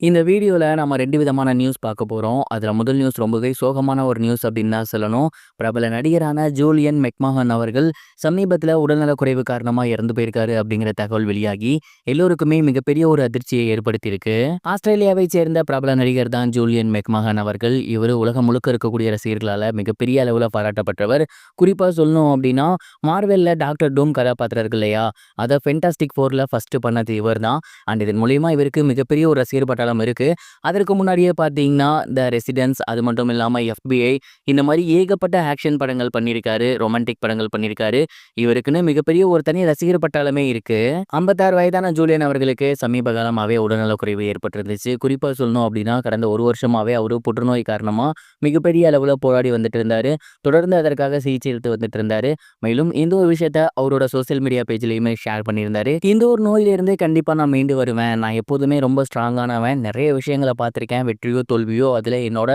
இந்த வீடியோவில் நம்ம ரெண்டு விதமான நியூஸ் பார்க்க போறோம். அதில் முதல் நியூஸ் ரொம்பவே சோகமான ஒரு நியூஸ் அப்படின்னு தான் சொல்லணும். பிரபல நடிகரான ஜூலியன் மெக்மஹன் அவர்கள் சமீபத்தில் உடல்நலக்குறைவு காரணமா இறந்து போயிருக்காரு அப்படிங்கிற தகவல் வெளியாகி எல்லோருக்குமே மிகப்பெரிய ஒரு அதிர்ச்சியை ஏற்படுத்தியிருக்கு. ஆஸ்திரேலியாவைச் சேர்ந்த பிரபல நடிகர் தான் ஜூலியன் மெக்மஹன் அவர்கள். இவரு உலகம் முழுக்க இருக்கக்கூடிய ரசிகர்களால மிகப்பெரிய அளவில் பாராட்டப்பட்டவர். குறிப்பாக சொல்லணும் அப்படின்னா, மார்வெல்ல டாக்டர் டூம் கதாபாத்திரம் இருக்கு இல்லையா? அதை ஃபென்டாஸ்டிக் ஃபோரில் ஃபஸ்ட்டு பண்ணது இவர் தான். அண்ட் இதன் மூலியமாக இவருக்கு மிகப்பெரிய ஒரு ரசிகர் பட்டாளம் இருக்கு. அதற்கு முன்னாடியே பார்த்தீங்கன்னா, த ரெசிடென்ஸ் அது மட்டும் இல்லாமல் எஃபிஐ இந்த மாதிரி ஏகப்பட்ட ஆக்ஷன் படங்கள் பண்ணியிருக்காரு. ரொமான்டிக் படங்கள் பண்ணியிருக்காரு. இவருக்குன்னு மிகப்பெரிய ஒரு தனி ரசிகர் பட்டாளமே இருக்குது ஐம்பத்தாறு வயதான ஜூலியன் அவர்களுக்கு சமீப காலமாகவே உடல்நலக்குறைவு ஏற்பட்டிருந்துச்சு. குறிப்பாக சொல்லணும் அப்படின்னா, கடந்த ஒரு வருஷமாகவே அவர் புற்றுநோய் காரணமாக மிகப்பெரிய அளவில் போராடி வந்துட்டு இருந்தார் தொடர்ந்து அதற்காக சிகிச்சை எடுத்து வந்துட்டு இருந்தார் மேலும் இந்த ஒரு விஷயத்த அவரோட சோசியல் மீடியா பேஜ்லேயுமே ஷேர் பண்ணியிருந்தாரு. இந்த ஒரு நோயிலிருந்து கண்டிப்பாக நான் மீண்டு வருவேன். நான் எப்போதுமே ரொம்ப ஸ்ட்ராங்கானவன். நிறைய விஷயங்களை பார்த்துருக்கேன். வெற்றியோ, தோல்வியோ அதில் என்னோட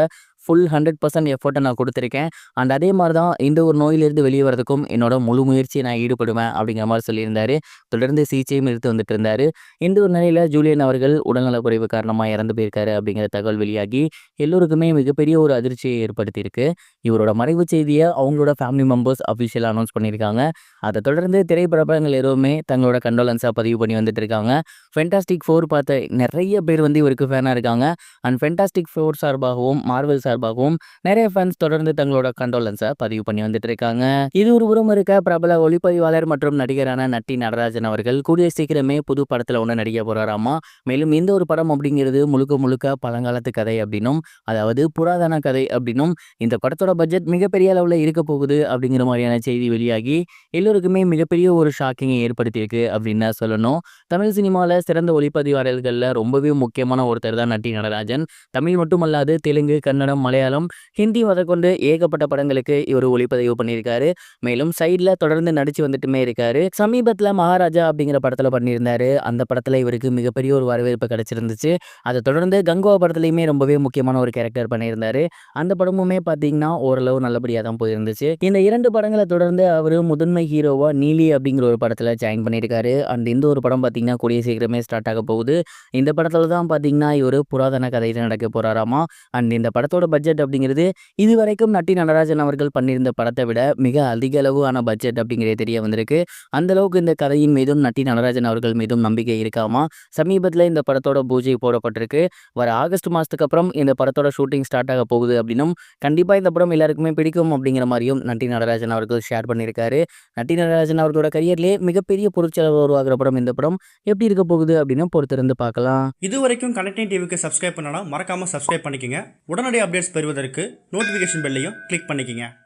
ஃபுல் ஹண்ட்ரட் பர்சன்ட் எஃபர்ட்டை நான் கொடுத்துருக்கேன் அண்ட் அதே மாதிரி தான் இந்த ஒரு நோயிலிருந்து வெளியே வரதுக்கும் என்னோட முழு முயற்சியை நான் ஈடுபடுவேன் அப்படிங்கிற மாதிரி சொல்லியிருந்தாரு. தொடர்ந்து சிகிச்சையும் எடுத்து வந்துட்டு இருந்தார் இந்த ஒரு நிலையில் ஜூலியன் அவர்கள் உடல்நலக்குறைவு காரணமாக இறந்து போயிருக்காரு அப்படிங்கிற தகவல் வெளியாகி எல்லோருக்குமே மிகப்பெரிய ஒரு அதிர்ச்சியை ஏற்படுத்தியிருக்கு. இவரோட மறைவு செய்தியை அவங்களோட ஃபேமிலி மெம்பர்ஸ் அஃபிஷியலாக அனௌன்ஸ் பண்ணியிருக்காங்க. அதை தொடர்ந்து திரைப்பிரபலங்கள் எதுவுமே தங்களோட கண்டோலன்ஸாக பதிவு பண்ணி வந்துட்டு இருக்காங்க. ஃபென்டாஸ்டிக் ஃபோர் பார்த்த நிறைய பேர் வந்து இவருக்கு ஃபேனாக இருக்காங்க. அண்ட் ஃபென்டாஸ்டிக் ஃபோர் சார்பாகவும், மார்வல் சார்பாகவும் நிறைய ஃபேன்ஸ் தொடர்ந்து தங்களோட கண்டோலன்ஸை பதிவு பண்ணி வந்துட்டு இருக்காங்க. இது ஒரு புறம் இருக்க பிரபல ஒளிப்பதிவாளர் மற்றும் நடிகரான நட்டி நடராஜன் அவர்கள் கூடிய சீக்கிரமே புது படத்தில் ஒன்று நடிக்க போகிறாராமா மேலும் இந்த ஒரு படம் அப்படிங்கிறது முழுக்க முழுக்க பழங்காலத்து கதை அப்படின்னும், அதாவது புராதன கதை அப்படின்னும், இந்த படத்தோட பட்ஜெட் மிகப்பெரிய அளவில் இருக்க போகுது அப்படிங்கிற மாதிரியான செய்தி வெளியாகி எல்லோருக்குமே மிகப்பெரிய ஒரு ஷாக்கிங்கை ஏற்படுத்தியிருக்கு அப்படின்னு சொல்லணும். தமிழ் சினிமாவில் சிறந்த ஒளிப்பதிவாளர்களில் ரொம்பவே முக்கியமான ஒருத்தர் தான் நட்டி நடராஜன். தமிழ் மட்டுமல்லாது தெலுங்கு, கன்னடம், மலையாளம், ஹிந்தி முதற்கொண்டு ஏகப்பட்ட படங்களுக்கு இவர் ஒளிப்பதிவு பண்ணியிருக்காரு. மேலும் சைடில் தொடர்ந்து நடித்து வந்துட்டுமே இருக்காரு. சமீபத்தில் மகாராஜா அப்படிங்கிற படத்தில் பண்ணியிருந்தாரு. அந்த படத்தில் இவருக்கு மிகப்பெரிய ஒரு வரவேற்பு கிடைச்சிருந்துச்சு. அதை தொடர்ந்து கங்குவா படத்துலையுமே ரொம்பவே முக்கியமான ஒரு கேரக்டர் பண்ணியிருந்தாரு. அந்த படமுமே பார்த்தீங்கன்னா, ஓரளவு நல்லபடியாக தான் போயிருந்துச்சு. இந்த இரண்டு படங்களை தொடர்ந்து அவர் முதன்மை ஹீரோவா நீலி அப்படிங்கிற ஒரு படத்தில் ஜாயின் பண்ணியிருக்காரு. அண்ட் இந்த ஒரு படம் பார்த்தீங்கன்னா, கூடிய சீக்கிரமே ஸ்டார்ட் ஆக போகுது. இந்த படத்தில் தான் பார்த்தீங்கன்னா, இவரு புராதன கதையில் நடக்க போகிறாராமா அண்ட் இந்த படத்தோட பட்ஜெட் அப்படிங்கிறது இதுவரைக்கும் நட்டி நடராஜன் அவர்கள் பண்ணியிருந்த படத்தை விட மிக அதிக அளவான பட்ஜெட் அப்படிங்கிறது தெரிய வந்திருக்கு. அந்த அளவுக்கு இந்த கதையின் மீதும் நட்டி நடராஜன் அவர்கள் மீதும் நம்பிக்கை இருக்காமா. சமீபத்தில் இந்த படத்தோட பூஜை போடப்பட்டிருக்கு. வர ஆகஸ்ட் மாதத்துக்கு அப்புறம் இந்த படத்தோட ஷூட்டிங் ஸ்டார்ட் ஆக போகுது அப்படின்னும், கண்டிப்பாக இந்த படம் எல்லாருக்குமே பிடிக்கும் அப்படிங்கிற மாதிரியும் நட்டி நடராஜன் அவர்கள் ஷேர் பண்ணியிருக்காரு. நட்டி நடராஜன் அவர்களோட கரியர்லேயே மிகப்பெரிய பொருட்செலவு உருவாகிற படம் இந்த படம். எப்படி இருக்க போகுது அப்படின்னு பொறுத்திருந்து பார்க்கலாம். இதுவரைக்கும் கனெக்டிங் டிவிக்கு சப்ஸ்கிரைப் பண்ணனா மறக்காம சப்ஸ்கிரைப் பண்ணிக்கங்க. உடனடி அப்டேட்ஸ் பெறுவதற்கு நோட்டிஃபிகேஷன் பெல்லையும் கிளிக் பண்ணிக்கங்க.